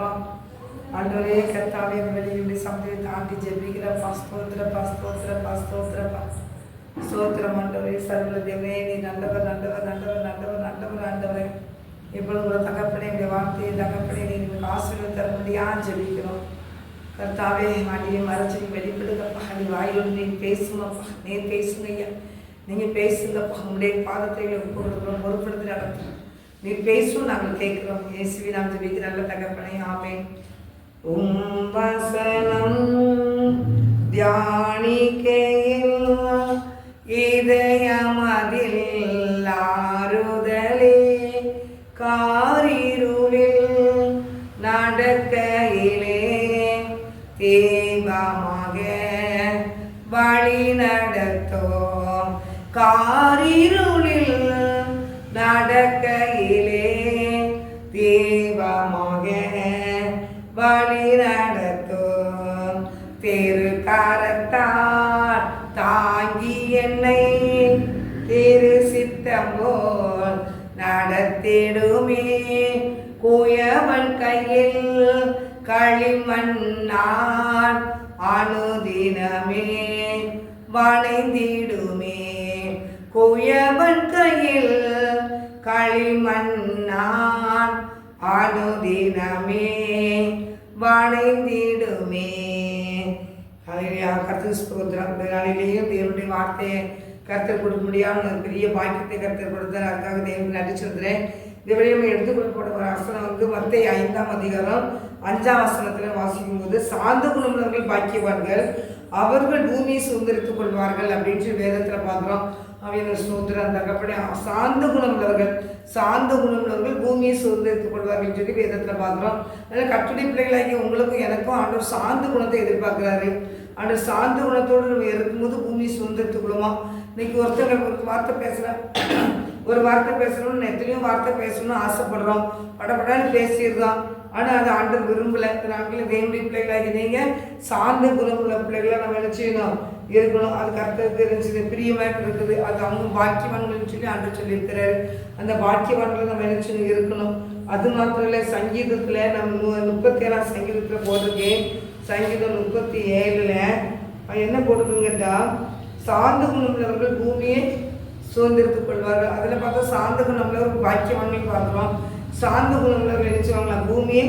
சந்திரி ஆண்டவரே கர்த்தாவே இந்த வேலையுடைய சந்தையை தாண்டி ஜெபிக்கிறப்பா ஸ்தோத்திரப்பா ஸ்தோத்திரப்பா ஸ்தோத்திரப்பா ஸ்தோத்திரம் ஆண்டவரே சர்வல தேவனே நீ நல்லவர் நல்லவர் நல்லவர் நல்லவர் நல்லவர் ஆண்டவரே. இப்பொழுது ஒரு தகப்பனே இந்த வார்த்தையை தகப்பனே நீ உங்களுக்கு ஆசிரியர் தர முடியா ஜெபிக்கிறோம்? கர்த்தாவே அடியை மறைச்சி வெளிப்படுங்கப்பா. நீ வாயோடு நீ பேசுங்கப்பா. நீ பேசுங்க ஐயா நீங்கள் பேசுங்கப்பா. உங்களுடைய பாதத்தை கொடுக்குறோம் பொறுப்படுத்தி நடத்துகிறோம் நீ பேசும் நாங்கள் கேட்குறோம். இயேசுவி நாம் ஜெபிக்கிற நல்ல தகப்பனை ஆமே உம் வசனம் தியானிக்கையில் இதயம் அதில் ஆறுதலே. காரிருளில் நடக்கையிலே தேவமாக வழி நடத்தோம். காரிருளில் நடக்கையிலே தீபமாக வழி நடத்தும். திரு தாங்கி என்னை திரு சித்தம்போல் நடத்திடுமே. குயவன் கையில் களிமண்ணான் அனுதினமே வளைந்திடுமே. குயவன் கையில் களிமண்ணான் அனுதினமே வளைந்திடுமே ஹalleluya. கர்த்தர் ஸ்தோத்திரம். இந்த நாளிலேயும் தேவனுடைய வார்த்தையை கருத்தை கொடுக்க முடியாமல் பெரிய பாக்கியத்தை கருத்தை கொடுத்தார். அதுக்காக தேவன் நன்றி சொல்கிறேன் இதுவரையும் எடுத்துக்கொள்ளப்பட ஒரு ஆசனம் வந்து மத்திய ஐந்தாம் அதிகாரம் அஞ்சாம் ஆசனத்தில் வாசிக்கும் போது சார்ந்த குணமுள்ளவர்கள் பாக்கியவார்கள் அவர்கள் பூமியை சுதந்திரித்துக் கொள்வார்கள் அப்படின்னு வேதத்தில் பார்க்குறோம் அவங்க சுதந்திரம் தகப்படி சார்ந்த குணமுள்ளவர்கள் சார்ந்த குணமுள்ளவர்கள் பூமியை சுதந்திரித்துக் கொள்வார்கள் சொல்லி வேதத்தில் பார்க்குறோம் அதனால் கட்டுரை பிள்ளைகளாகி உங்களுக்கும் எனக்கும் ஆண்டவர் சார்ந்த குணத்தை எதிர்பார்க்குறாரு. ஆண்டவர் சார்ந்த குணத்தோடு நம்ம இருக்கும்போது பூமியை சுதந்திரத்து கொள்ளுமா இன்னைக்கு ஒருத்தங்க ஒரு வார்த்தை பேசுகிறேன் ஒரு வார்த்தை பேசணும்னு எத்தனையோ வார்த்தை பேசணும்னு ஆசைப்படுறோம். படப்படான்னு பேசிடுறோம். ஆனால் அதை ஆண்டர் விரும்பலை. நாங்களும் தேவனுடைய பிள்ளைகளாகி நீங்கள் சார்ந்த குணமுள்ள பிள்ளைகளாக நம்ம என்ன செய்யணும்? இருக்கணும். அது கருத்துக்கு இருந்துச்சு. பிரியமாக இருக்குது அது அவங்க பாக்கியவான்கள்னு சொல்லி ஆண்டர் சொல்லியிருக்கிறாரு. அந்த பாக்கியவான்களை நம்ம என்ன இருக்கணும். அது மாத்திரம் இல்லை சங்கீதத்தில் நம்ம முப்பத்தி ஏழாம் சங்கீதத்தில் போட்டிருக்கேன் சங்கீதம் முப்பத்தி ஏழில். என்ன போட்டிருக்குங்கட்டா சார்ந்த குணமுள்ளவர்கள் பூமியை சுதந்திரத்துக் கொள்வார்கள். அதில் பார்த்தா சார்ந்த குணமுள்ள ஒரு பாக்கியவான்கள் பார்க்குறோம். சார்ந்த குணமுள்ளவர்கள் நினைச்சவங்களா? பூமியை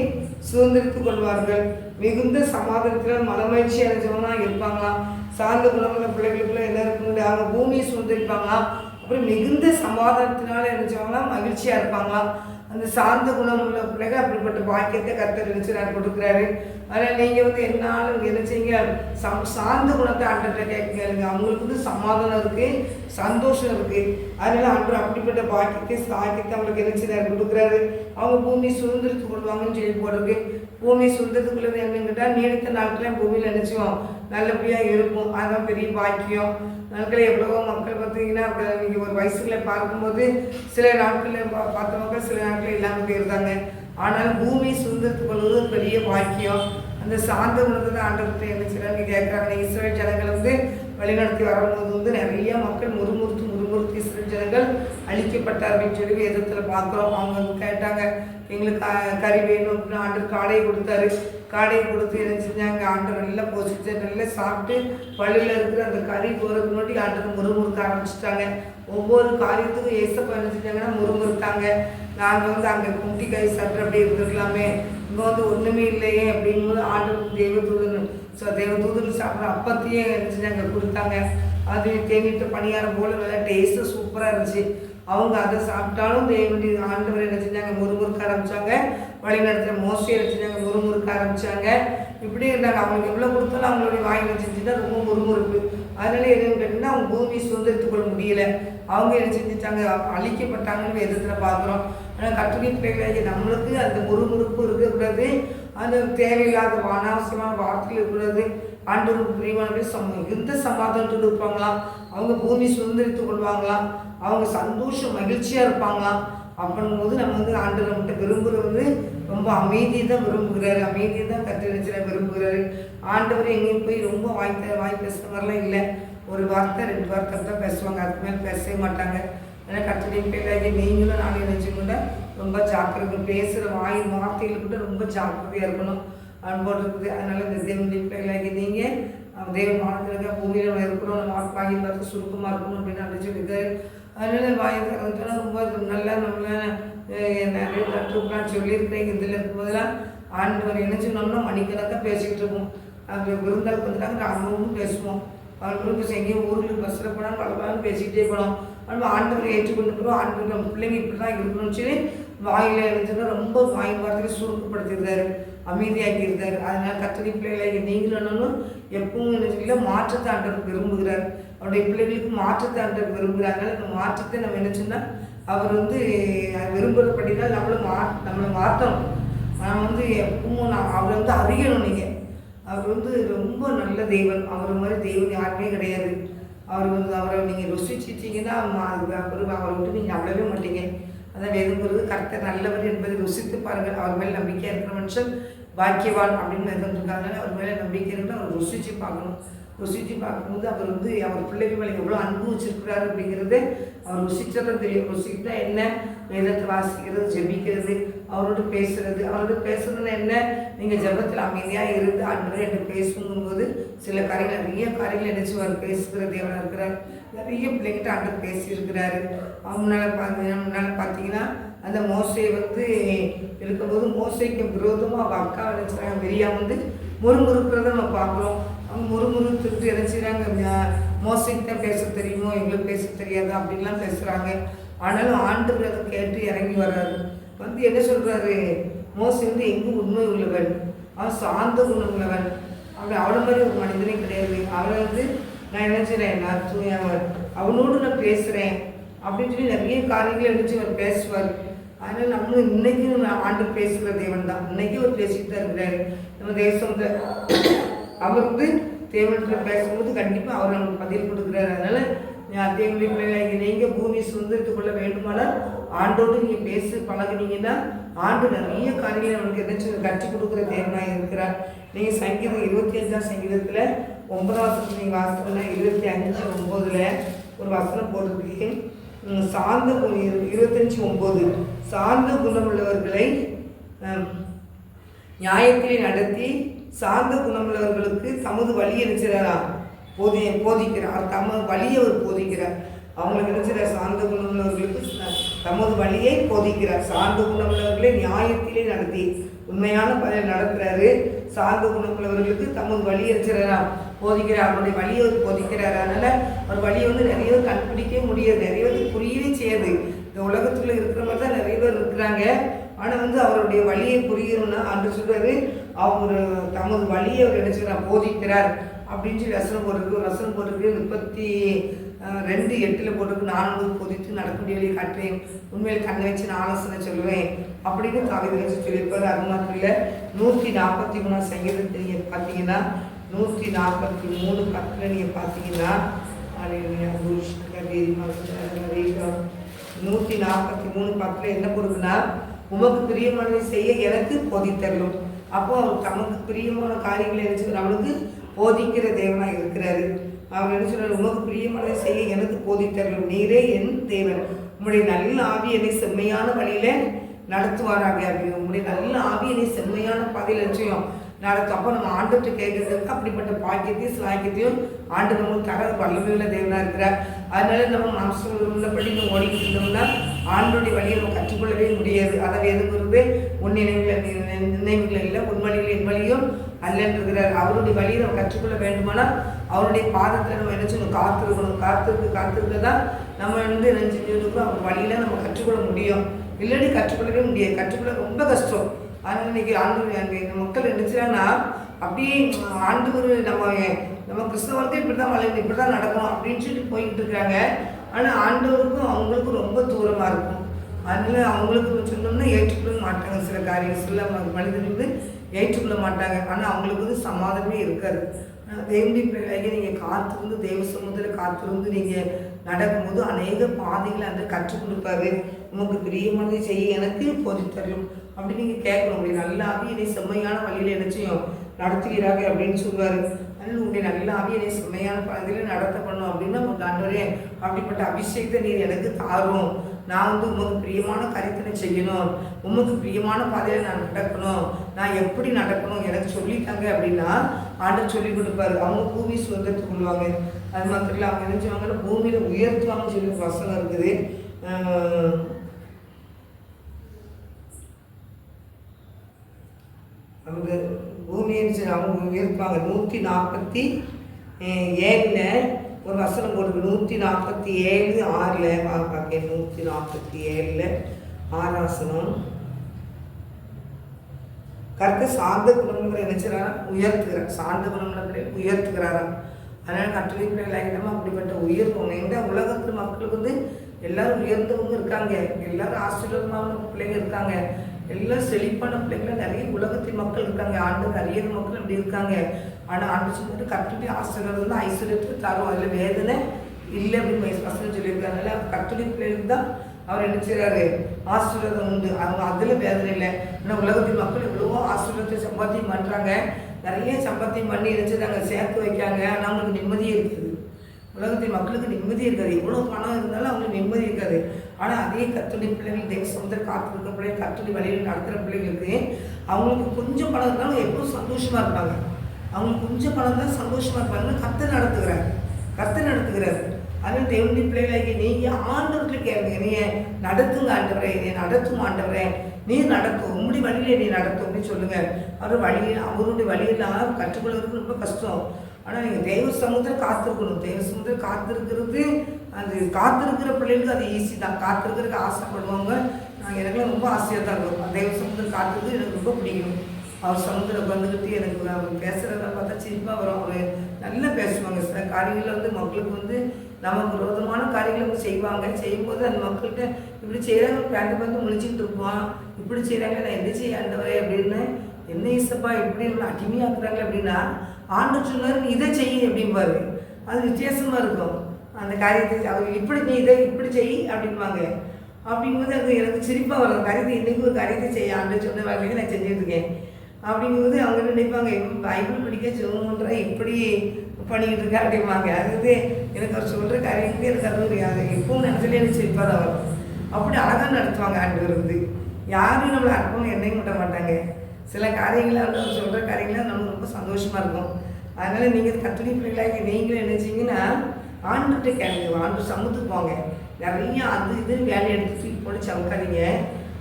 சுதந்திரித்துக் கொள்வார்கள். மிகுந்த சமாதானத்தில் மனமகிழ்ச்சி அடைஞ்சவங்களா இருப்பாங்களாம் சார்ந்த குணங்கள பிள்ளைகளுக்குள்ள என்ன இருக்குன்னு அவங்க பூமியை சுதந்திரிப்பாங்களாம் அப்புறம் மிகுந்த சமாதானத்தினால நினைச்சவங்களா மகிழ்ச்சியாக இருப்பாங்களாம் அந்த சார்ந்த குணம் உள்ள பிள்ளைங்க அப்படிப்பட்ட பாக்கியத்தை கத்தர் நினைச்சு நான் கொடுக்குறாரு. அதனால் நீங்கள் வந்து என்னாலும் என்ன செய்யுங்க? சம் சார்ந்த குணத்தை ஆண்டர்கிட்ட கேட்குங்க. அவங்களுக்கு வந்து சமாதானம் இருக்குது சந்தோஷம் இருக்குது அதனால் ஆண்டர் அப்படிப்பட்ட பாக்கியத்தை சாக்கியத்தை அவங்களுக்கு என்ன செய்ய கொடுக்குறாரு. அவங்க பூமி சுதந்திரத்துக்கு கொள்வாங்கன்னு சொல்லி போடுறது பூமி சுதந்திரத்துக்குள்ளது என்னன்னு கேட்டால் நீடித்த நாட்களில் பூமியில் நினச்சிவோம். நல்லபடியாக இருக்கும். அதுதான் பெரிய பாக்கியம். நாட்களில் எவ்வளவோ மக்கள் பார்த்தீங்கன்னா நீங்கள் ஒரு வயசுகளை பார்க்கும்போது சில நாட்களில் பா பார்த்தவங்க சில நாட்களில் இல்லாமல் போயிருந்தாங்க. ஆனால் பூமி சுதந்திரத்துக் கொள்வது ஒரு பெரிய பாக்கியம். அந்த சார்ந்த உணர்ந்து தான் ஆண்டவர்கிட்ட என்ன செய்யறாங்க கேட்குறாங்க இஸ்ரேல் ஜனங்கள் வந்து வழிநடத்தி வரும்போது வந்து நிறைய மக்கள் முறுமுறுத்து முறுமுறுத்து இஸ்ரேல் ஜனங்கள் அழிக்கப்பட்டார்கள் சொல்லி வேதத்தில் பார்க்குறோம். அவங்க வந்து கேட்டாங்க எங்களுக்கு க- கறி வேணும் அப்படின்னு ஆண்டர் காடையை கொடுத்தாரு. காடையை கொடுத்து என்ன செஞ்சாங்க? ஆண்டர் நல்லா போசிச்சு நல்லா சாப்பிட்டு பள்ளியில் இருக்கிற அந்த கறி போகிறதுக்கு முன்னாடி ஆண்டர் முறுமுறுக்க ஆரம்பிச்சிட்டாங்க. ஒவ்வொரு காரியத்துக்கும் ஏசப்பா என்ன செஞ்சாங்கன்னா முறுமுறுத்தாங்க. நாங்கள் வந்து அங்கே குட்டி கை சட்டை அப்படியே இருந்திருக்கலாமே. இங்கே வந்து ஒன்றுமே இல்லையே அப்படிங்கும்போது ஆண்டர் தேவதூதன் ஸோ தேவதூதன் சாப்பிட்ற அப்பத்தையே என்ன செஞ்சாங்க? கொடுத்தாங்க. அது தேனிட்டு பணியாரம் போல நல்லா டேஸ்ட்டு சூப்பராக இருந்துச்சு. அவங்க அதை சாப்பிட்டாலும் தேவனுடைய ஆண்டவர் என்ன செஞ்சாங்க? முறுமுறுக்க ஆரம்பித்தாங்க வழிநடத்துல நடத்துகிற மோஸ்ட்லி என்ன செஞ்சாங்க? முறுமுறுக்க ஆரம்பித்தாங்க இப்படி இருந்தாங்க. அவங்களுக்கு எவ்வளோ கொடுத்தாலும் அவங்களுடைய வாயில் செஞ்சுட்டா ரொம்ப முறுமுறுப்பு. அதனால என்னன்னு கேட்டிங்கன்னா அவங்க பூமி சுதந்திரத்துக் கொள்ள முடியல. அவங்க என்ன செஞ்சுட்டாங்க? அழிக்கப்பட்டாங்கன்னு எதிர்த்துல பார்க்குறோம். ஆனால் கட்டுரை பிள்ளைகளாகி நம்மளுக்கு அந்த முறுமுறுப்பு இருக்கக்கூடாது. அந்த தேவையில்லாத அனாவசியமான வார்த்தைகள் இருக்கக்கூடாது. ஆண்டவருக்கு பிரியமானவே சம மிகுந்த சமாதானத்தோடு இருப்பாங்களாம்? அவங்க பூமி சுதந்திரித்து கொள்வாங்களாம்? அவங்க சந்தோஷம் மகிழ்ச்சியாக இருப்பாங்களாம் அப்படிங்கும்போது நம்ம வந்து ஆண்டவர் நம்மகிட்ட விரும்புகிறது ரொம்ப அமைதியை தான் விரும்புகிறாரு. அமைதியை தான் கற்று விரும்புகிறாரு. ஆண்டவர் எங்கேயும் போய் ரொம்ப வாய் வாய் பேசுகிற மாதிரிலாம் இல்லை. ஒரு வார்த்தை ரெண்டு வார்த்தை தான் பேசுவாங்க. அதுக்கு மேலே பேசவே மாட்டாங்க. ஏன்னா கத்தடி பிள்ளைகளாகி நீங்களும் நானும் நினைச்சுக்கொண்ட ரொம்ப ஜாக்கிரதை பேசுகிற வாய் வார்த்தைகள் கூட ரொம்ப ஜாக்கிரதையாக இருக்கணும். அன்போடு இருக்குது. அதனால இந்த தேவனுடைய பிள்ளைகளாகி நீங்கள் தேவ மானத்தில் பூமியில் இருக்கிறோம் நம்ம வாங்கி பார்த்து சுருக்கமாக இருக்கணும் அப்படின்னு நினச்சிருக்காரு அதனால வாய் ரொம்ப நல்லா நம்ம நிறைய கற்றுக்கலாம் சொல்லியிருக்கிறேன். இதில் இருக்கும்போதெல்லாம் ஆண்டவர் என்ன சொன்னோம்னா மணிக்கணக்காக பேசிக்கிட்டு இருப்போம். அது விருந்தாளுக்கு வந்துட்டாங்க அவங்களும் பேசுவோம். அவர்களுக்கு எங்கேயும் ஊருக்கு பஸ்ஸில் போனால் பலபலன்னு பேசிக்கிட்டே போனோம் நம்ம ஆண்டவரை ஏற்றுக்கொண்டு போகிறோம் ஆண்டவர் நம்ம பிள்ளைங்க இப்படி தான் இருக்கணும்னு சொல்லி வாயில் எழுதுனா ரொம்ப வாய் வார்த்தையை சுருக்கப்படுத்திருந்தார் அமைதியாக்கி இருந்தார் அதனால கத்தடி பிள்ளைகளை நீங்களும் எப்பவும் மாற்றத்தை ஆண்டவர் விரும்புகிறார். அவருடைய பிள்ளைகளுக்கு மாற்றத்தை ஆண்டவர் விரும்புகிறாங்க அந்த மாற்றத்தை நம்ம என்ன சொன்னால் அவர் வந்து விரும்புகிறபடி தான் நம்மளை மா நம்மளை மாற்றணும் நான் வந்து எப்பவும் நான் அவரை வந்து அறியணும் நீங்கள் அவர் வந்து ரொம்ப நல்ல தெய்வம். அவர் மாதிரி தெய்வம் யாருமே கிடையாது. அவர் வந்து அவரை நீங்கள் ருசிச்சிட்டிங்கன்னா அவர் அவரை விட்டு நீங்கள் அவ்வளவே மாட்டீங்க. அதான் வேதம் கரெக்டாக கர்த்தர் நல்லவர் என்பதை ருசித்து பாருங்கள். அவர் மேலே நம்பிக்கையாக இருக்கிற மனுஷன் பாக்கியவான் அப்படின்னு வேதம் இருக்காங்க அவர் மேலே நம்பிக்கை இருந்தால் அவர் ருசிச்சு பார்க்கணும். ருசிச்சு பார்க்கும்போது அவர் வந்து அவர் பிள்ளைகள் மேலே எவ்வளோ அன்பு வச்சிருக்கிறாரு அப்படிங்கிறது அவர் ருசிச்சதான் தெரியும் ருசிக்கிட்டா என்ன வேதத்தை வாசிக்கிறது ஜெபிக்கிறது அவரோட பேசுறது. அவரோட பேசுறதுன்னா என்ன? நீங்கள் ஜெபத்தில் அமைதியாக இருந்து அன்று என்று பேசுங்கும்போது சில காரியங்கள் நிறைய காரியங்கள் நினைச்சுவார் பேசுகிற தேவனாக இருக்கிறார். நிறைய பிள்ளைகிட்ட அன்று பேசியிருக்கிறாரு. முன்னால் பார்த்து முன்னால் பார்த்தீங்கன்னா அந்த மோசை வந்து இருக்கும்போது மோசைக்கு விரோதமாக அவங்க அக்கா நினைச்சாங்க வெறியா வந்து முறுமுறுக்கிறத நம்ம பார்க்குறோம். அவங்க முறுமுறுத்துட்டு என்ன செய்கிறாங்க மோசைக்கு பேச தெரியுமோ எங்களுக்கு பேச தெரியாது அப்படின்லாம் பேசுகிறாங்க ஆனாலும் ஆண்டு அதை கேட்டு இறங்கி வர்றாரு. வந்து என்ன சொல்கிறாரு மோசிந்து வந்து உண்மை உள்ளவன். அவன் சார்ந்த குணம் உள்ளவன். அப்படி அவளை மாதிரி ஒரு மனிதனே கிடையாது. அவளை வந்து நான் என்ன செய்கிறேன் நான் தூயவன் அவனோடு நான் பேசுகிறேன் அப்படின்னு சொல்லி நிறைய காரியங்களை எடுத்து அவர் பேசுவார். அதனால் நம்மளும் இன்னைக்கு நான் ஆண்டு பேசுகிற தேவன் தான். இன்னைக்கு அவர் பேசிட்டு தான் இருக்கிறாரு. நம்ம தேசம் அவர் வந்து தேவனத்தில் பேசும்போது கண்டிப்பாக அவர் நமக்கு பதில் கொடுக்குறாரு. அதனால் தேவனுடைய பிள்ளைகளை நீங்கள் பூமி சுதந்திரத்து கொள்ள வேண்டுமானால் ஆண்டோடு நீங்கள் பேசி பழகுனீங்கன்னா ஆண்டு நிறைய காரியங்களை நமக்கு எதாச்சும் கற்றுக் கொடுக்குற தேவனாக இருக்கிறார். நீங்கள் சங்கீதம் இருபத்தி அஞ்சாம் சங்கீதத்தில் ஒன்பதாவது நீங்கள் வாசிக்கணும்னா இருபத்தி அஞ்சு ஒம்போதில் ஒரு வசனம் போட்டிருக்கு. சார்ந்த இருபத்தஞ்சி இரு- ஒம்பது சார்ந்த குணம் உள்ளவர்களை நியாயத்திலே நடத்தி சார்ந்த குணமுள்ளவர்களுக்கு தமது வழி நினைச்சாரா போதி போதிக்கிறார். தமது வழியை அவர் போதிக்கிறார். அவங்களுக்கு நினைச்சார் சார்ந்த குணமுள்ளவர்களுக்கு தமது வழியை போதிக்கிறார். சார்ந்த குணமுள்ளவர்களை நியாயத்திலே நடத்தி உண்மையான பணியை நடத்துறாரு. சார்ந்த குணமுள்ளவர்களுக்கு தமது வழி இருக்கிறாரா போதிக்கிறார். அவருடைய வழியை அவர் போதிக்கிறார். அதனால அவர் வழியை வந்து நிறைய பேர் கண்டுபிடிக்கவே முடியாது. நிறைய பேர் புரியவே செய்யாது. இந்த உலகத்துல இருக்கிற மாதிரி தான் நிறைய பேர் இருக்கிறாங்க. ஆனால் வந்து அவருடைய வழியை புரியணும்னா அன்று சொல்றாரு அவர் தமது வழியை அவர் என்ன செய்றார்? போதிக்கிறார். அப்படின்னு சொல்லி ரசனம் போட்டிருக்கு. ரசனம் போட்டிருக்கு. முப்பத்தி ரெண்டு எட்டில் போட்டிருக்கு. நான்கு போதித்து நடக்கூடிய வழியை காட்டுவேன் உண்மையில் கண்ணை வச்சு நான் ஆலோசனை சொல்லுவேன். அப்படின்னு காவிரி வச்சு சொல்லியிருப்பார் அது மாத்திரம் இல்லை நூற்றி நாற்பத்தி மூணாம் சங்கீதத்தை நீங்கள் பார்த்தீங்கன்னா நூற்றி நாற்பத்தி மூணு பத்தில் நீங்கள் பார்த்தீங்கன்னா நூற்றி நாற்பத்தி மூணு பத்தில் என்ன பொறுப்புனா உமக்கு பிரியமானதை செய்ய எனக்கு போதித்தரலும் அப்போ அவர் தமக்கு பிரியமான காரியங்களை நினைச்சு நம்மளுக்கு போதிக்கிற தேவனாக இருக்கிறாரு. அவர் என்ன சொல்றாரு உமக்கு பிரியமானதை செய்ய எனக்கு போதித்தரலும் நீரே என் தேவன். உங்களுடைய நல்ல ஆவி என்னை செம்மையான வழியில நடத்துவாராக அப்படின்னு உங்களுடைய நல்ல ஆவி என்னை செம்மையான பாதையில் நிச்சயம் நடத்தும். அப்போ நம்ம ஆண்டுட்டு கேட்கறதுக்கு அப்படிப்பட்ட பாக்கியத்தையும் சிலாக்கியத்தையும் ஆண்டு நம்மளுக்கு தர வல்லமையுள்ள தேவனாக இருக்கிறார். அதனால நம்ம மனசுள்ளபடி நம்ம ஓடிக்கிட்டு இருந்தோம்னா ஆண்டுடைய வழியை நம்ம கற்றுக்கொள்ளவே முடியாது. அதை எதுங்கிறது உன் நினைவுகள் இல்லை உண்மையில் என் வழியும் அல்லன்றுகிறார். அவருடைய வழியை நம்ம கற்றுக்கொள்ள வேண்டுமானால் அவருடைய பாதத்தில் நம்ம என்ன செய்யணும் காத்திருக்கணும் காத்திருக்கு காத்திருக்க தான் நம்ம வந்து என்ன செஞ்சுருக்கோம் அவங்க வழியில நம்ம கற்றுக்கொள்ள முடியும். இல்லைன்னு கற்றுக்கொள்ளவே முடியாது. கற்றுக்கொள்ள ரொம்ப கஷ்டம். ஆனால் இன்னைக்கு ஆண்டு அங்கே இந்த மக்கள் நினைச்சாங்கன்னா அப்படியே ஆண்டு நம்ம நம்ம கிறிஸ்தவருக்கு இப்படி தான் வளர்ந்து இப்படி தான் நடக்கணும் அப்படின்னு சொல்லி போய்கிட்டு இருக்காங்க. ஆனால் ஆண்டவருக்கும் அவங்களுக்கும் ரொம்ப தூரமாக இருக்கும். அதனால அவங்களுக்கு சொன்னோம்னா ஏற்றுக்கொள்ள மாட்டாங்க. சில காரியம் சில மனிதர்களுக்கு மனிதர்கள் வந்து ஏற்றுக்கொள்ள மாட்டாங்க. ஆனால் அவங்களுக்கு வந்து சமாதானமே இருக்காது. தேவண்டி பிள்ளைங்க நீங்கள் காத்திருந்து தேவ சமூகத்தில் காத்திருந்து நீங்கள் நடக்கும்போது அநேக பாதைகளை அந்த கற்றுக் கொடுப்பாரு. உமக்கு பிரியமானதை செய்ய எனக்கு போதித்தரலும் அப்படி நீங்கள் கேட்கணும். அப்படி நல்லாவே என்னை செம்மையான வழியில் என்ன செய்யும். நடத்துகிறாங்க அப்படின்னு சொல்லுவார். நல்ல உடைய நல்ல ஆவியனை செம்மையான பாதையில் நடத்தப்படணும் அப்படின்னு உங்கள் ஆண்டவரே அப்படிப்பட்ட அபிஷேகத்தை நீர் எனக்கு தாரும். நான் வந்து உமக்கு பிரியமான கருத்தனை செய்யணும். உமக்கு பிரியமான பாதையில் நான் நடக்கணும். நான் எப்படி நடக்கணும் எனக்கு சொல்லித்தாங்க அப்படின்னா ஆண்டவர் சொல்லி கொடுப்பாரு. அவங்க பூமி சுதந்திரத்துக்கு கொள்வாங்க அது மாத்திரம் இல்லை அவங்க நினைச்சவங்க பூமியில் உயர்த்துவாங்கன்னு சொல்லி ஒரு வசனம் இருக்குது. அவங்க பூமியின் அவங்க இருப்பாங்க நூற்றி நாற்பத்தி ஏழில் ஒரு வசனம் போட்டு நூற்றி நாற்பத்தி ஏழு ஆறில் பார்க்க. நூற்றி நாற்பத்தி ஏழில் ஆறாசனம் கருத்து சார்ந்த குடும்பங்களை நினைச்சாரா உயர்த்துகிறார். சார்ந்த குடும்பங்களை உயர்த்துகிறாராம் அதனால் கட்டுரை பிள்ளைகளாகிட்டோம் அப்படிப்பட்ட உயர் இந்த உலகத்து மக்களுக்கு வந்து எல்லாரும் உயர்ந்தவங்க இருக்காங்க. எல்லாரும் ஆசீர்வாதமான பிள்ளைங்க இருக்காங்க. எல்லாம் செழிப்பான பிள்ளைங்கள நிறைய உலகத்தின் மக்கள் இருக்காங்க. ஆண்டு நிறைய மக்கள் அப்படி இருக்காங்க. ஆனால் ஆண்டு சொல்லிட்டு கட்டுரை ஆசீர்வாதம் வந்து ஐஸ்வர்யத்தை தரும். அதில் வேதனை இல்லை அப்படின்னு பசங்க சொல்லியிருக்காங்கல்ல அதனால பிள்ளைகளுக்கு தான் அவர் என்ன செய்றாரு? ஆசீர்வாதம் உண்டு. அவங்க அதில் வேதனை இல்லை. ஆனால் உலகத்தின் மக்கள் எவ்வளவோ ஆசீர்வாதத்தை சம்பாத்தியம் பண்ணுறாங்க நிறைய சம்பாத்தியம் பண்ணி நினச்சிட்டாங்க சேர்த்து வைக்காங்க ஆனால் அவங்களுக்கு நிம்மதியே இருக்குது. உலகத்தில் மக்களுக்கு நிம்மதி இருக்காது. எவ்வளோ பணம் இருந்தாலும் அவங்களுக்கு நிம்மதி இருக்காது. ஆனால் அதே கத்துணி பிள்ளைகள் தேவ சமுதிர காத்திருக்க பிள்ளைகள் கத்துணி வழியில் நடத்துகிற பிள்ளைங்களுக்கு அவங்களுக்கு கொஞ்சம் பணம் இருந்தாலும் எப்பவும் சந்தோஷமாக இருப்பாங்க. அவங்களுக்கு கொஞ்சம் பணம் தான் சந்தோஷமாக இருப்பாங்க கத்தை நடத்துகிறார். கத்தை நடத்துகிறார். அதனால் தேவனுடைய பிள்ளைகளாகி நீங்கள் ஆண்டவர்கள் கேளுங்க. நீ நடத்துங்க ஆண்டவரே. நீ நடத்தும் ஆண்டவரே. நீ நடத்தும் உங்களுடைய வழியில நீ நடத்தும் அப்படின்னு சொல்லுங்கள் அவர் வழியில் அவருடைய வழியெல்லாம் கற்றுக்கொள்வதற்கு ரொம்ப கஷ்டம். ஆனால் நீங்கள் தெய்வ சமுத்திரம் காத்திருக்கணும். தெய்வ சமுத்திரம் காத்திருக்கிறது அது காத்திருக்கிற பிள்ளைகளுக்கு அது ஈஸி தான். காத்திருக்கிறதுக்கு ஆசைப்படுவாங்க. நான் எனக்குலாம் ரொம்ப ஆசையாக தான் இருக்கும். தெய்வ சமுத்திரம் காத்துறது எனக்கு ரொம்ப பிடிக்கும். அவர் சமுத்திரம் வந்துக்கிட்டு எனக்கு அவர் பேசுகிறத பார்த்தா சிரிப்பாக வரும். அவர் நல்லா பேசுவாங்க. சில காரியங்களில் வந்து மக்களுக்கு வந்து நமக்கு விரோதமான காரியங்களை வந்து செய்வாங்க. செய்யும்போது அந்த மக்கள்கிட்ட இப்படி செய்கிறாங்க பேண்ட் வந்து முழிச்சிட்டு இருப்பான். இப்படி செய்கிறாங்க நான் எந்த செய்ய ஆண்டவரே? அப்படின்னு என்ன இசப்பா இப்படி அடிமையாக்குறாங்க அப்படின்னா ஆண்டு சொல்லுவார் நீ இதை செய் அப்படிம்பாரு. அது வித்தியாசமாக இருக்கும். அந்த காரியத்தை அவங்க இப்படி நீ இதை இப்படி செய் அப்படிம்பாங்க. அப்படிங்கும்போது அது எனக்கு சிரிப்பாக வரும். காரியத்தை இன்றைக்கி ஒரு காரியத்தை செய்ய ஆண்டு சொன்ன வேலையை நான் செஞ்சுட்டு இருக்கேன். அப்படிங்கும்போது அவங்க நினைப்பாங்க இவன் பைபிள் படிக்க சொல்லணுன்ற இப்படி பண்ணிக்கிட்டு இருக்கா? அப்படிம்பாங்க. அது வந்து எனக்கு அவர் சொல்கிற காரியத்துக்கு எனக்கு அது ஒரு எப்பவும் நினச்சலே எனக்கு சிரிப்பாக தான் வரும். அப்படி அழகாக நடத்துவாங்க ஆண்டு வந்து. யாரும் நம்மளை அற்பம் என்னையும் விட மாட்டாங்க. சில காரியங்களை அவர் சொல்கிற காரியங்களை நம்ம ரொம்ப சந்தோஷமாக இருக்கும். அதனால் நீங்கள் கத்துணி பிள்ளைகளாகி நீங்களும் நினைச்சீங்கன்னா ஆண்டுகிட்ட கேளுங்க. ஆண்டு சமத்துக்கு போங்க. நிறைய அது இது வேலையை எடுத்து ஃபீல் போட்டு சமைக்காதீங்க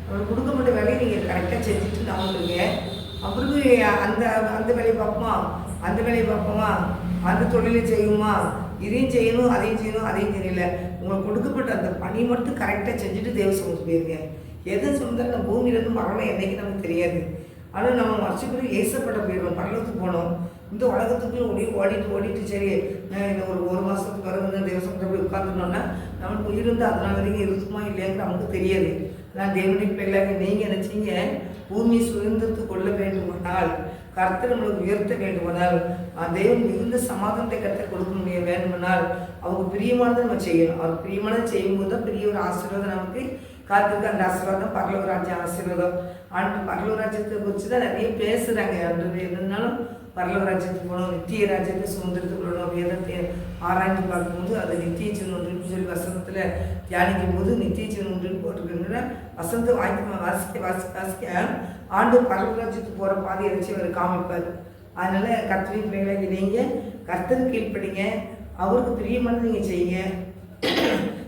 அவர் கொடுக்கப்பட்ட வேலையை நீங்கள் கரெக்டாக செஞ்சுட்டு நம்புங்க அவருக்கு அந்த அந்த வேலையை பார்ப்போமா? அந்த வேலையை பார்ப்போமா? அந்த தொழிலை செய்யுமா இதையும் செய்யணும் அதையும் செய்யணும் அதையும் தெரியல. உங்களுக்கு கொடுக்கப்பட்ட அந்த பணி மட்டும் கரெக்டாக செஞ்சுட்டு தேவ சமத்து போயிருங்க. எது சொன்னாலும் நம்ம பூமியிலேருந்து மரணம் என்னைக்கு நமக்கு தெரியாது. ஆனால் நம்ம வருஷத்துக்கு ஏசப்பட்ட போயிடுவோம் படலத்துக்கு போனோம். இந்த உலகத்துக்குள்ள ஓடி ஓடிட்டு ஓடிட்டு சரி இந்த ஒரு ஒரு மாதத்துக்கு பிறகு வந்து தேவசத்தில் போய் உட்காந்துட்டோம்னா நம்மளுக்கு உயிர் வந்து அதனால வரைக்கும் இருக்குமா இல்லையாங்கிற நமக்கு தெரியாது. நான் தேவனுக்கு பிள்ளைங்க நீங்கள் நினச்சிங்க பூமி சுதந்திரத்து கொள்ள வேண்டுமானால் கர்த்தர் நம்மளுக்கு உயர்த்த வேண்டுமானால் அந்த தேவன் மிகுந்த சமாதானத்தை கர்த்தர் கொடுக்க முடிய வேண்டுமானால் அவங்க பிரியமானதை நம்ம செய்யணும். அவர் பிரியமானதை செய்யும்போது தான் பெரிய ஒரு ஆசீர்வாதம் நமக்கு காத்திருக்க அந்த பகலூர் ராஜ்யம் ஆசீர்வாதம். ஆண்டு பரலவராஜ்யத்தை குறித்து தான் நிறைய பேசுகிறாங்க ஆண்டு என்னன்னாலும் பரலவராஜ்யத்துக்கு போகணும் நித்திய ராஜ்யத்தை சுதந்திரத்துக்கு போகணும் வேதத்தை ஆராய்ந்து பார்க்கும்போது அது நித்திய சின்னொன்றுன்னு சொல்லி வசனத்தில் தியானிக்கும் போது நித்திய சின்னொன்றுன்னு போட்டிருக்கின்ற வசந்த வாய்ப்பு வாசிக்க வாசிக்க வாசிக்க ஆண்டு பரலவராஜ்யத்துக்கு போகிற பாதையை வச்சு அவர் காமிப்பார். அதனால் கர்த்தரின் பிள்ளைகளை நீங்கள் கர்த்தருக்கு கீழ்ப்படிங்க அவருக்கு பிரியமானது நீங்கள் செய்யுங்க.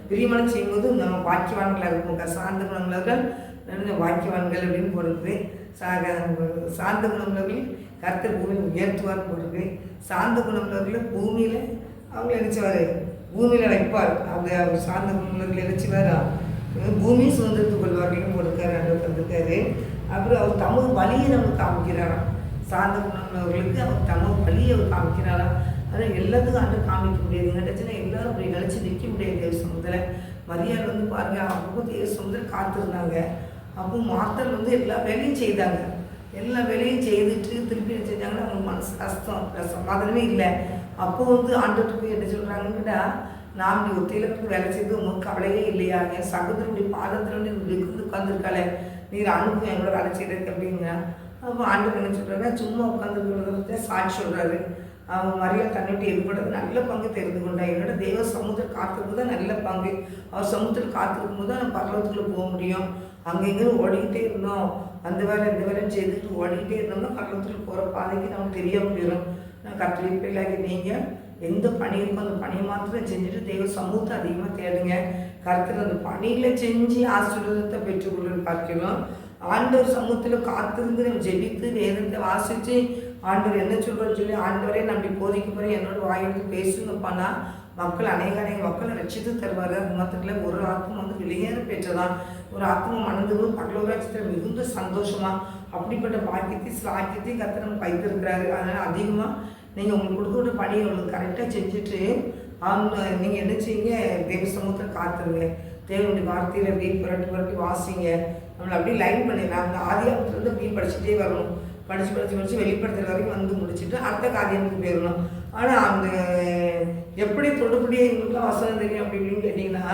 பிரியமானம் செய்யும்போது நம்ம வாக்கியவான்களாக இருக்கும். சார்ந்த குணங்களவர்கள் வாக்கியவான்கள் அப்படின்னு போடுறது. சாக சார்ந்த குணங்களவர்கள் கருத்தர் பூமியில் உயர்த்துவார் போடுறது. சார்ந்த குணங்களவர்கள் பூமியில் அவங்க நினைச்சவார் பூமியில் வைப்பார் அந்த அவர் சார்ந்த குணங்களவர்கள் நினைச்சுவாரா பூமி சுதந்திரத்து கொள்வார்கள்னு போட்டிருக்காரு அன்று தந்திருக்காரு அப்புறம் அவர் தமிழ் வழியை நமக்கு காமிக்கிறாராம். சார்ந்த குணங்களவர்களுக்கு அவர் தமிழ் வழியை அவர் காமிக்கிறாராம். ஆனால் எல்லாத்துக்கும் ஆண்டு காமிக்க முடியாது. நினச்சுன்னா எல்லாரும் அப்படி நினச்சி நிற்க முடியாது. தேவ சமூகத்தில். மரியாதை வந்து பாருங்க அப்போ தேவ சமூகத்தில் காத்திருந்தாங்க. அப்போ மாத்தர் வந்து எல்லா வேலையும் செய்தாங்க. எல்லா வேலையும் செய்துட்டு திருப்பி என்ன செஞ்சாங்கன்னா அவங்க மனசு கஷ்டம். சமாதானமே இல்லை. அப்போ வந்து ஆண்டுட்டு போய் என்ன சொல்கிறாங்கன்னா நான் இப்படி ஒத்தையில் வேலை செய்து உங்களுக்கு கவலையே இல்லையா? என் சகோதரனுடைய பாதத்தில் வந்து இப்படி வந்து உட்காந்துருக்காளே நீர் அனுப்பும் எங்களோட வேலை செய்யறதுக்கு அப்படிங்க அப்போ ஆண்டு என்ன சொல்கிறாங்க சும்மா உட்காந்துருக்கிறத சாட்சி சொல்கிறாரு அவன் மறியல் தன்னிட்டு எடுபடுறது நல்ல பங்கு தெரிந்து கொண்டா. என்னோட தெய்வ சமுத்திரம் காத்திருக்கும் தான் நல்ல பங்கு. அவர் சமுத்திரம் காத்திருக்கும் போது தான் பரலோகத்துக்குள்ள போக முடியும். அங்கங்கே ஓடிக்கிட்டே இருந்தோம். அந்த வேலை இந்த வேலை செய்துட்டு ஓடிக்கிட்டே இருந்தோம்னா பரலோகத்துக்கு போகிற பாதைக்கு நமக்கு தெரிய போயிடும் நான் கட்டளை பிள்ளைக்கு நீங்கள் எந்த பணி இருக்கோ அந்த பணியை மாத்திரம் செஞ்சுட்டு தெய்வ சமூகத்தை அதிகமாக தேடுங்க. கருத்தில் அந்த பணியில் செஞ்சு ஆசீர்வாதத்தை பெற்றுக்கொள்ளுன்னு பார்க்கிறோம். ஆண்டவர் சமூகத்தில் காத்திருந்து நம்ம ஜெபித்து வேதத்தை வாசித்து ஆண்டவர் என்ன சொல்கிறோன்னு சொல்லி ஆண்டவரே நம்பி போதிக்க போகிறேன் என்னோட வாயிலிருந்து பேசுங்கப்பானா மக்கள் அநேக அநேக மக்களை ரட்சித்து தருவார் அது மாத்திரத்தில் ஒரு ஆத்மா வந்து வெளியேற பெற்றதான் ஒரு ஆத்மா மணந்து பரலோராட்சத்தில் மிகுந்த சந்தோஷமா அப்படிப்பட்ட பாக்கியத்தை சாக்கியத்தையும் கத்து நம்ம வைத்திருக்கிறாரு. அதனால் அதிகமாக நீங்கள் உங்களுக்கு கொடுத்துட்ட பணியை உங்களுக்கு கரெக்டாக செஞ்சுட்டு அவங்க நீங்கள் என்ன செய்யுங்க? தேவ சமூகத்தில் காத்துருங்க. தேவனுடைய வார்த்தையில் அப்படியே புரட்டி புரட்டி வாசிங்க. நம்மளை அப்படியே லைன் பண்ணிடலாம். அந்த ஆதியாமத்துலேருந்து அப்படியே படிச்சுட்டே வரணும். படித்து படித்து படித்து வெளிப்படுத்துகிற வரைக்கும் வந்து முடிச்சுட்டு அடுத்த காரியத்துக்கு போயிடணும். ஆனால் அந்த எப்படி தொடுபடியே எங்களுக்குலாம் வசனம் தெரியும் அப்படின்னு கேட்டிங்கன்னா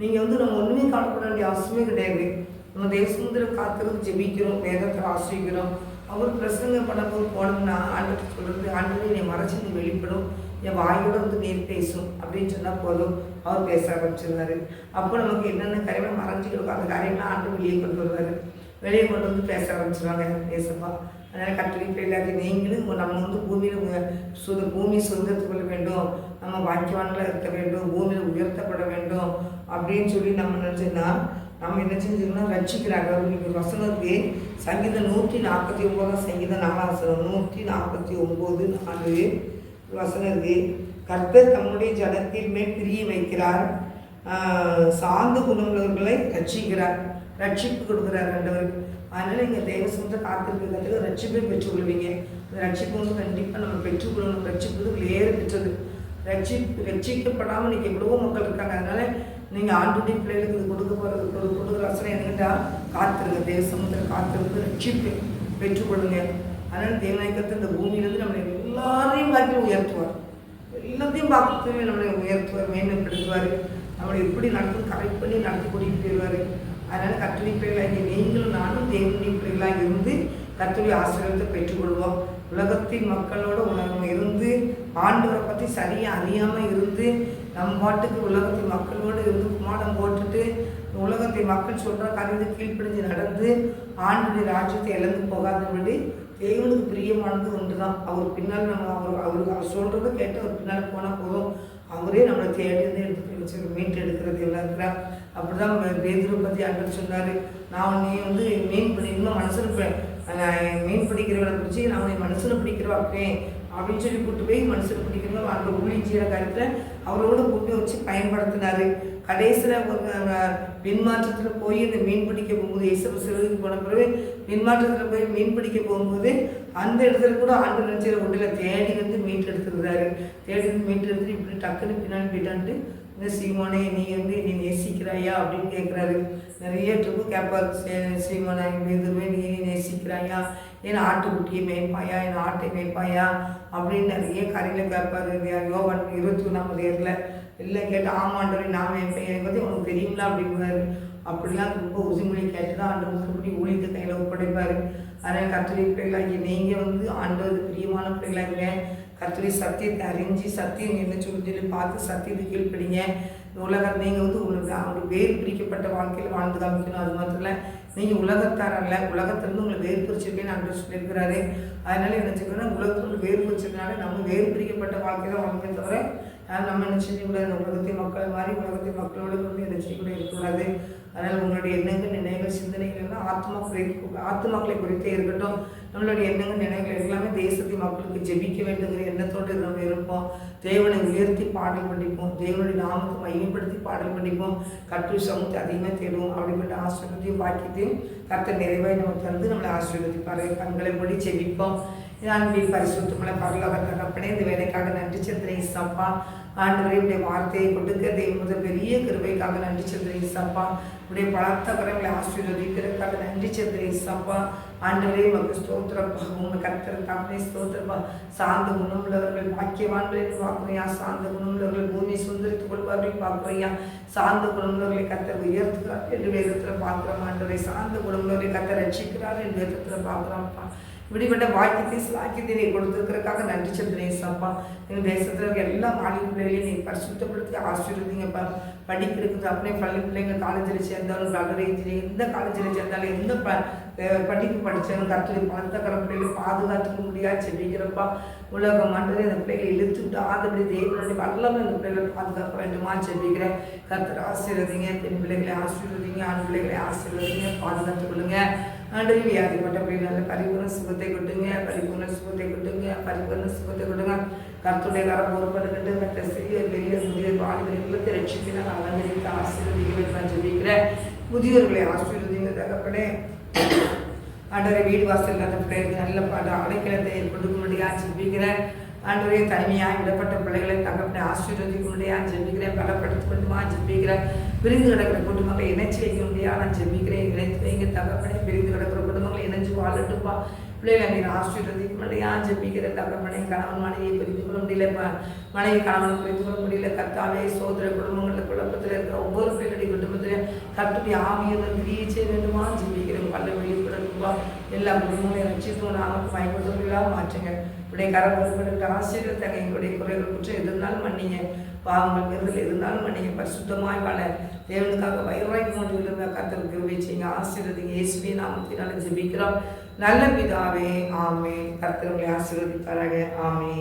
நீங்கள் வந்து நம்ம ஒன்றுமே கவலைப்பட வேண்டிய அவசியமே கிடையாது. நம்ம தேவசுந்தரம் காத்திருந்து ஜெபிக்கிறோம் வேதத்தை ஆசிரிக்கிறோம் அவர் பிரசங்க பண்ணும்போது போனோம்னா ஆண்டு சொல்கிறது ஆண்டு என்னை மறைச்சி நீ வெளிப்படும். என் வாயோட வந்து நேர் பேசும். அப்படின்னு சொன்னால் போதும். அவர் பேச ஆரம்பிச்சிருந்தாரு அப்போ நமக்கு என்னென்ன காரியமாக மறைஞ்சிக்கிறோம் அந்த காரியம்லாம் ஆண்டு வெளியே கொண்டு வருவார். வெளியே கொண்டு வந்து பேச ஆரம்பிச்சிருவாங்க. பேசப்பா அதனால் கட்டளை பிள்ளைக்கு நீங்களும் நம்ம வந்து பூமியில் சுத பூமி சுதந்திரத்து கொள்ள வேண்டும். நம்ம பாக்கியவான்களாக இருக்க வேண்டும். பூமியில் உயர்த்தப்பட வேண்டும். அப்படின்னு சொல்லி நம்ம நினச்சோன்னா நம்ம என்ன செஞ்சுக்கணும் ரட்சிக்கிறாங்க. இன்னைக்கு வசனத்துக்கு சங்கீதம் நூற்றி நாற்பத்தி ஒம்போதாம் சங்கீதம் நாலாசனம் நூற்றி நாற்பத்தி ஒம்பது நாலு வசனத்துக்கு கர்த்தர் தம்முடைய ஜனத்தில் மேல் பிரிய வைக்கிறார். சார்ந்த குணமுள்ளவர்களை ரட்சிக்கிறார். ரட்சிப்பு கொடுக்குறார் ஆண்டவர். அதனால் இங்கே தேவ சொந்த காத்திருக்கிறதுக்கு ரட்சிப்பை பெற்றுக்கொள்வீங்க. இந்த ரட்சிப்பு வந்து கண்டிப்பாக நம்ம பெற்றுக்கொள்ளணும். ரட்சிப்பு வேறு பெற்றது. ரட்சிப்பு ரட்சிக்கப்படாமல் இன்றைக்கி எவ்வளவோ மக்கள் இருக்காங்க. அதனால் நீங்கள் ஆண்டுடைய பிள்ளைகளுக்கு இது கொடுக்க போகிறது கொடுக்குற வசனம் என்னென்னா காத்திருங்க. தேவ சமுத்திரம் காத்திருந்து ரட்சிப்பு பெற்றுக்கொள்ளுங்க. அதனால் தேவநாயக்கத்தை இந்த பூமியிலேருந்து நம்மளை எல்லாரையும் பார்த்து உயர்த்துவார். எல்லாத்தையும் பார்த்து நம்மளை உயர்த்துவார் மேம்படுத்துவார் நம்மளை எப்படி நடந்து கரெக்ட் பண்ணி நடத்தி கூட்டிகிட்டு போயிடுவார். அதனால் கத்தோலிக் பிள்ளைகளாக நீங்களும் நானும் தேவனுடைய பிள்ளைகளாக இருந்து கத்துரி ஆசிரியத்தை பெற்றுக்கொள்வோம். உலகத்தின் மக்களோட உணர்வு இருந்து ஆண்டவரை பற்றி சரியாக அறியாமல் இருந்து நம் பாட்டுக்கு உலகத்தின் மக்களோடு இருந்து குமாரம் போட்டுட்டு உலகத்தை மக்கள் சொல்கிற காரியத்தை கீழ்ப்பிடிஞ்சு நடந்து ஆண்டுடைய ராஜ்யத்தை இழந்து போகாதபடி தேவனுக்கு பிரியமானது ஒன்று தான் அவர் பின்னால் நம்ம அவர் அவருக்கு அவர் சொல்கிறத கேட்டு அவர் பின்னால் போனால் போதும். அவரே நம்மளை தேடி வந்து எடுத்து வச்சு மீட்டு எடுக்கிறது எல்லாம் இருக்கிறார் அப்படி தான் பேதுரை பற்றி அண்ணன் சொன்னார். நான் நீ வந்து மீன் பிடி இன்னும் மனசில் இருப்பேன் மீன் பிடிக்கிறவனை பிடிச்சி நான் உன் மனசில் பிடிக்கிறவா இருப்பேன் அப்படின்னு சொல்லி கூப்பிட்டு போய் மனசில் பிடிக்கிறவங்க அந்த ஊழிச்சியிற காரியத்தில் அவரோட கூட்டி வச்சு பயன்படுத்தினார். கடைசியில் ஒரு மின்மாற்றத்தில் போய் இந்த மீன் பிடிக்க போகும்போது இயேசு சிறுவதுக்கு போன பிறகு மின்மாற்றத்தில் போய் மீன் பிடிக்க போகும்போது அந்த இடத்துல கூட ஆண்டு நினைச்சிற உண்டில் தேடி வந்து மீன் எடுத்துருந்தாரு. தேடி வந்து மீன் எடுத்துட்டு இப்படி டக்குன்னு பின்னாடி போயிட்டான்ட்டு என்ன சீமோனே நீ வந்து நீ நேசிக்கிறாயா அப்படின்னு கேட்குறாரு நிறைய ட்ரிப்பு கேட்பார் சீமோனா எதுவுமே நீ நேசிக்கிறாயா? என் ஆட்டுக்குட்டியை மேய்ப்பாயா? என் ஆட்டை மேய்ப்பாயா? அப்படின்னு நிறைய கரையில் கேட்பாரு யோகன் இருபத்தி ஒன்றாம் ஏரில் எல்லாம் கேட்டு ஆமாண்டவரை நான் மேய்ப்பேன் எனக்கு வந்து உனக்கு தெரியுங்களா அப்படிங்கிறாரு அப்படிலாம் ரொம்ப உறுதிமொழி கேட்டு தான் ஆண்டு மறுபடி ஊழியத்தை கையில் ஒப்படைப்பார். அதனால் கத்திரி பிள்ளைகளாகி நீங்கள் வந்து ஆண்டது பிரியமான பிள்ளைகளாக கத்திரி சத்தியத்தை அறிஞ்சு சத்தியம் என்ன சொல்லி பார்த்து சத்தியத்தை கீழ்ப்படிங்க. உலகம் நீங்கள் வந்து உங்களுக்கு அவங்களுக்கு வேறு பிரிக்கப்பட்ட வாழ்க்கையில் வாழ்ந்து காமிக்கணும். அது மாத்திரம் இல்லை நீங்கள் உலகத்தார் அல்ல உலகத்திலிருந்து உங்களை வேறு பிரிச்சிருக்கேன்னு அன்று சொல்லியிருக்கிறாரு. அதனால என்ன செய்யணும் உலகத்தில் வேறு பிரிச்சதுனால நம்ம வேறு பிரிக்கப்பட்ட வாழ்க்கையில் வாழ்க்கை தவிர நம்ம என்ன செய்யக்கூடாது உலகத்தை மக்கள் மாதிரி உலகத்தை மக்களோடு கொண்டு என்ன செய்யக்கூடாது இருக்கக்கூடாது. அதனால் உங்களுடைய எண்ணங்கள் நினைவுகள் சிந்தனைகள் எல்லாம் ஆத்மா ஆத்மாக்களை குறித்தே இருக்கட்டும். நம்மளுடைய எண்ணங்கள் நினைவுகள் எல்லாமே தேசத்தை மக்களுக்கு ஜெபிக்க வேண்டுங்கிற எண்ணத்தோடு நம்ம இருப்போம். தேவனை உயர்த்தி பாடல் பண்ணிப்போம் தேவனுடைய நாமத்தை மையப்படுத்தி பாடல் பண்ணிப்போம் கற்று சமூகத்தை அதிகமாக தேடுவோம் அப்படிப்பட்ட ஆசிரியத்தையும் பாக்கியத்தையும் கத்த நிறைவாய் நம்ம தந்து நம்மளை ஆசீர்வதிப்பாரு கண்களை மூடி ஜெபிப்போம். அன்பில் பரிசுத்தமலை பரலோக தகப்பனே இந்த வேலைக்காக நன்றி சந்திரன் சப்பா ஆண்டவரே உடைய வார்த்தையை கொடுக்க முதல் பெரிய கிருபைக்காக நன்றி சந்திரன் சப்பா உடைய பலத்த கரங்களை ஆசீர்வதிக்கிறதுக்காக நன்றி சந்திரன் சப்பா ஆண்டவரே மக்கு ஸ்தோத்திரப்பா உங்க கர்த்தர் ஸ்தோத்திரப்பா சார்ந்த குணமுள்ளவர்கள் பாக்கியவான்களை பார்க்குறையா சார்ந்த குணமுள்ளவர்கள் பூமி சுந்தரித்துக் கொள்வார்கள் பார்க்குறையா சார்ந்த குணமுள்ளவர்களை கத்தர் உயர்த்துகிறார் என்று வேதத்தில் பார்க்குறோம். ஆண்டவரை சார்ந்த குணமுள்ளவர்களை கத்தர் ரட்சிக்கிறார் என்று வேதத்தில் பார்க்குறோம்ப்பா. இப்படிப்பட்ட வாக்கியத்தை சாக்கியத்தை நீ கொடுத்துருக்கிறதுக்காக நன்றி செலுத்துறேன் சப்பா எங்கள் தேசத்தில் இருக்க எல்லா மாநில பிள்ளைகளையும் நீ பரிசுத்தப்படுத்தி ஆசீர்வதிங்கப்பா. படிக்கிறதுக்கு அப்படியே பள்ளி பிள்ளைங்க காலேஜில் சேர்ந்தாலும் கல்லூரியில் எந்த காலேஜில் சேர்ந்தாலும் எந்த ப படிப்பு படித்தாலும் கற்றுரை பணத்தக்கிற பிள்ளைகளை பாதுகாத்துக்க முடியாது செபிக்கிறப்பா. உலகம் ஆண்டு இந்த பிள்ளைகளை இழுத்து விட்டு ஆதபடி தேவனுடைய வல்லமை இந்த பிள்ளைகளை பாதுகாக்க வேண்டுமா செபிக்கிறேன். கர்த்தர் ஆசீர்வதிங்க. பெண் பிள்ளைகளை ஆசீர்வதிங்க ஆண் பிள்ளைகளை ஆசீர்வதிங்க. பாதுகாத்துக் கொள்ளுங்க வியாதி வியாதிப்பட்ட நல்ல பரிபூர்ண சுகத்தை கொடுங்க. பரிபூர்ண சுகத்தை கொடுங்க. பரிபூர்ண சுகத்தை கொடுங்க. கர்த்துடைய கரம் பொறுப்படுகிட்டு மற்ற சிறிய பெரிய முதிய வாலிபர்களுக்கு ரட்சிப்பினால் அலங்கரித்து ஆசீர்வதிக்க நான் ஜெபிக்கிறேன் முதியோர்களை ஆசீர்வதிங்க தகப்பனே. ஆண்டவரை வீடு வாசல் இல்லாத பிள்ளைகளுக்கு நல்ல பாட அடைக்கலத்தை கொடுக்க முடியாது ஜெபிக்கிறேன் ஆண்டவரே தனிமையாக விடப்பட்ட பிள்ளைகளை தகப்பனை ஆசீர்வதிக்க முடியாது ஜெபிக்கிறேன் பலப்படுத்த முடியுமா ஜெபிக்கிறேன். பிரிந்து கிடக்கிற குடும்பங்களை இணைச்சி வைக்க முடியா நான் ஜெபிக்கிறேன். இணைத்து வைங்க தகப்பனை பிரிந்து கிடக்கிற குடும்பங்களை இணைஞ்சு வாழட்டுப்பா பிள்ளைகளை நீங்கள் ஆசீர்வதிக்க முடியாது ஜெபிக்கிற தகப்பனை. கணவன் மனைவியை புரிந்து கொள்ள முடியல மனைவி கணவன் புரிந்து கொள்ள முடியல. கத்தாவே சோதர குடும்பங்களில் குழப்பத்தில் இருக்கிற ஒவ்வொரு பிள்ளைகளுடைய குடும்பத்திலும் கத்துடைய ஆவியை கிரியை செய்ய வேண்டுமா? ஜெபிக்கிறேன். பல்ல வெளிப்படுத்துவா எல்லா குடும்பங்களையும் ரட்சித்து நாமக்கு பயன்படுத்தலாம் மாற்றுங்க. உடைய கரங்களுக்கு ஆசிரியர் ஆசீர்வத்தங்க எங்களுடைய குறைகள் குற்றம் எதுனாலும் மன்னிங்க. பாவங்கள் பெருதல் எதுனாலும் மன்னிங்க. பரிசுத்தமாய் பல தேவனுக்காக வயிறாய் கொண்டு விழுந்த கத்தல் கிருபை செய்யுங்க. ஆசீர்வதிங்க. இயேசுவே நாமத்தினால ஜெபிக்கிறோம். நல்ல பிதாவே ஆமே கர்த்தர்களை ஆசீர்வதிப்பாராக. ஆமே